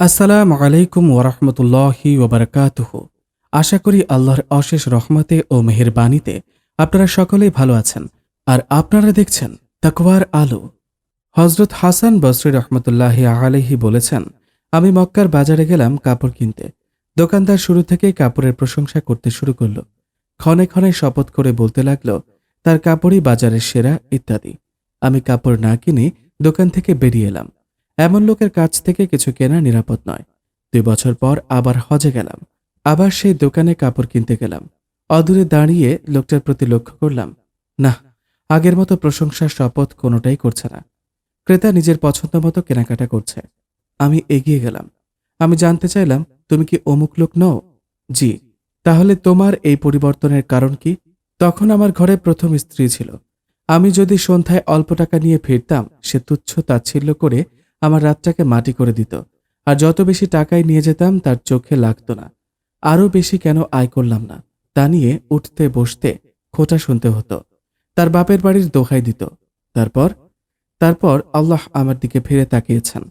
আসসালামু আলাইকুম ওরহমতুল্লাহি ওবরাকাতুহ আশা করি আল্লাহর অশেষ রহমতে ও মেহেরবানিতে আপনারা সকলেই ভালো আছেন। আর আপনারা দেখছেন তাকওয়ার আলো। হজরত হাসান বসরি রহমতুল্লাহি আলাইহি বলেছেন, আমি মক্কার বাজারে গেলাম কাপড় কিনতে। দোকানদার শুরু থেকেই কাপড়ের প্রশংসা করতে শুরু করল। ক্ষণে ক্ষণে শপথ করে বলতে লাগল, তার কাপড়ই বাজারের সেরা, ইত্যাদি। আমি কাপড় না কিনে দোকান থেকে বেরিয়ে এলাম। এমন লোকের কাছ থেকে কিছু কেনা নিরাপদ নয়। দুই বছর পর আবার হজে গেলাম। আবার সেই দোকানে কাপড় কিনতে গেলাম। অদূরে দাঁড়িয়ে লোকটার প্রতি লক্ষ্য করলাম, না, আগের মতো প্রশংসার শপথ কোনোটাই করছে না। ক্রেতা নিজের পছন্দ মতো কেনাকাটা করছে। আমি এগিয়ে গেলাম। আমি জানতে চাইলাম, তুমি কি অমুক লোক নও? জি। তাহলে তোমার এই পরিবর্তনের কারণ কি? তখন আমার ঘরে প্রথম স্ত্রী ছিল। আমি যদি সন্ধ্যায় অল্প টাকা নিয়ে ফিরতাম, সে তুচ্ছ তাচ্ছিল্য করে আমার রাতটাকে মাটি করে দিত, আর যত বেশি টাকাই নিয়ে যেতাম তার চোখে লাগতো না। আরও বেশি কেন আয় করলাম না, তা নিয়ে উঠতে বসতে খোটা শুনতে হতো। তার বাপের বাড়ির দোহাই দিত। তারপর? তারপর আল্লাহ আমার দিকে ফিরে তাকিয়েছেন।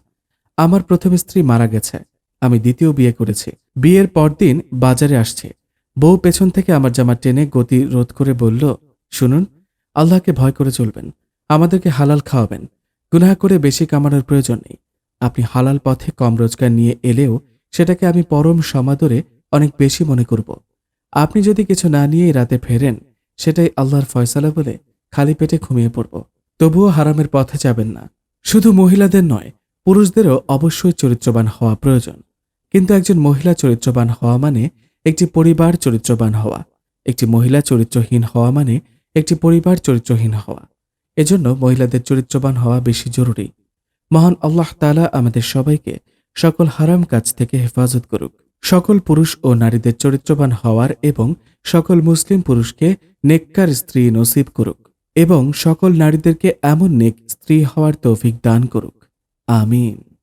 আমার প্রথম স্ত্রী মারা গেছে, আমি দ্বিতীয় বিয়ে করেছি। বিয়ের পরদিন বাজারে আসছে। বউ পেছন থেকে আমার জামা টেনে গতি রোধ করে বলল, শুনুন, আল্লাহকে ভয় করে চলবেন, আমাদেরকে হালাল খাওয়াবেন গুনাহ করে বেশি কামানোর প্রয়োজন নেই। আপনি হালাল পথে কম রোজগার নিয়ে এলেও সেটাকে আমি পরম সমাদরে অনেক বেশি মনে করব। আপনি যদি কিছু না নিয়েই রাতে ফেরেন, সেটাই আল্লাহর ফয়সালা বলে খালি পেটে ঘুমিয়ে পড়ব। তবুও হারামের পথে যাবেন না। শুধু মহিলাদের নয়, পুরুষদেরও অবশ্যই চরিত্রবান হওয়া প্রয়োজন। কিন্তু একজন মহিলা চরিত্রবান হওয়া মানে একটি পরিবার চরিত্রবান হওয়া। একটি মহিলা চরিত্রহীন হওয়া মানে একটি পরিবার চরিত্রহীন হওয়া। এজন্য মহিলাদের চরিত্রবান হওয়া বেশি জরুরি। মহান আল্লাহ তালা আমাদের সবাইকে সকল হারাম কাজ থেকে হেফাজত করুক। সকল পুরুষ ও নারীদের চরিত্রবান হওয়ার এবং সকল মুসলিম পুরুষকে নেককার স্ত্রী নসিব করুক এবং সকল নারীদেরকে এমন নেক স্ত্রী হওয়ার তৌফিক দান করুক। আমিন।